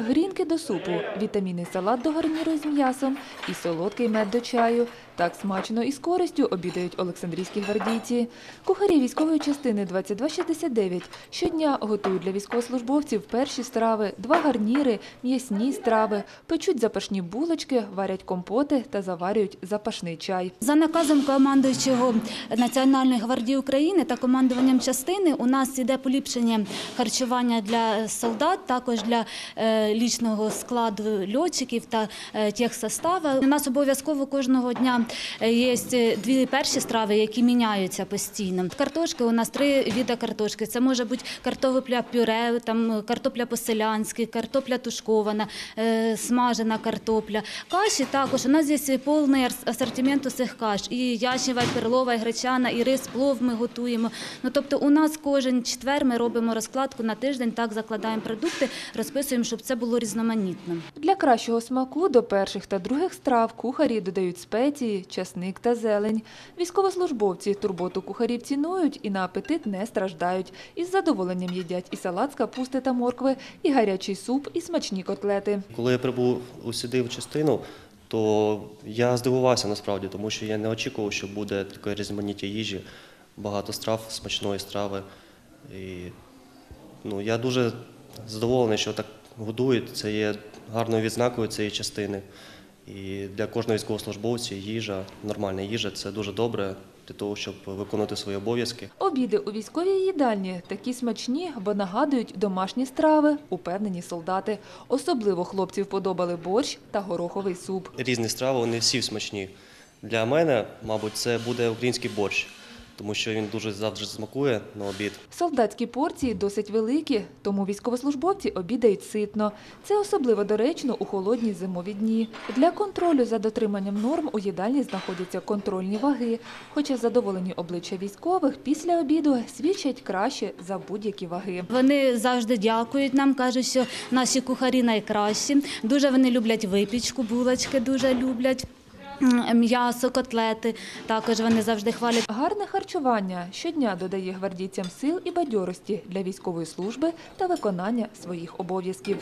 Грінки до супу, вітамінний салат до гарніру з м'ясом і солодкий мед до чаю. Так смачно і з користю обідають олександрійські гвардійці. Кухарі військової частини 2269 щодня готують для військовослужбовців перші страви, два гарніри, м'ясні страви, печуть запашні булочки, варять компоти та заварюють запашний чай. За наказом командуючого Національної гвардії України та командуванням частини у нас іде поліпшення харчування для солдат, також для е, лічного складу льотчиків та е, техсоставу. У нас обов'язково кожного дня е, є дві перші страви, які міняються постійно. Картошки у нас три види картошки. Це може бути картопля пюре, там картопля по-селянськи, картопля тушкована, е, смажена картопля. Каші також у нас є повний асортимент усіх каш. І ячнева, і перлова, і гречана, і рис, плов ми готуємо. Ну тобто у нас кожен четвер ми робимо розкладку на тиждень, так закладаємо продукти, розписуємо, щоб це було різноманітно. Для кращого смаку до перших та других страв кухарі додають спеції, часник та зелень. Військовослужбовці турботу кухарів цінують і на апетит не страждають. Із задоволенням їдять і салат з капусти та моркви, і гарячий суп, і смачні котлети. Коли я прибув у сюди в частину, то я здивувався насправді, тому що я не очікував, що буде таке різноманіття їжі, багато страв, смачної страви. І ну, я дуже задоволений, що так годують. Це є гарною відзнакою цієї частини. І для кожного військовослужбовця їжа, нормальна їжа це дуже добре для того, щоб виконувати свої обов'язки. Обіди у військовій їдальні такі смачні, бо нагадують домашні страви, упевнені солдати. Особливо хлопців подобали борщ та гороховий суп. різні страви, вони всі смачні. Для мене, мабуть, це буде український борщ, тому що він дуже завжди смакує на обід. Солдатські порції досить великі, тому військовослужбовці обідають ситно. Це особливо доречно у холодні зимові дні. Для контролю за дотриманням норм у їдальні знаходяться контрольні ваги. Хоча задоволені обличчя військових після обіду свідчать краще за будь-які ваги. Вони завжди дякують нам, кажуть, що наші кухарі найкращі. Дуже вони люблять випічку, булочки дуже люблять. М'ясо, котлети також вони завжди хвалять. Гарне харчування щодня додає гвардійцям сил і бадьорості для військової служби та виконання своїх обов'язків.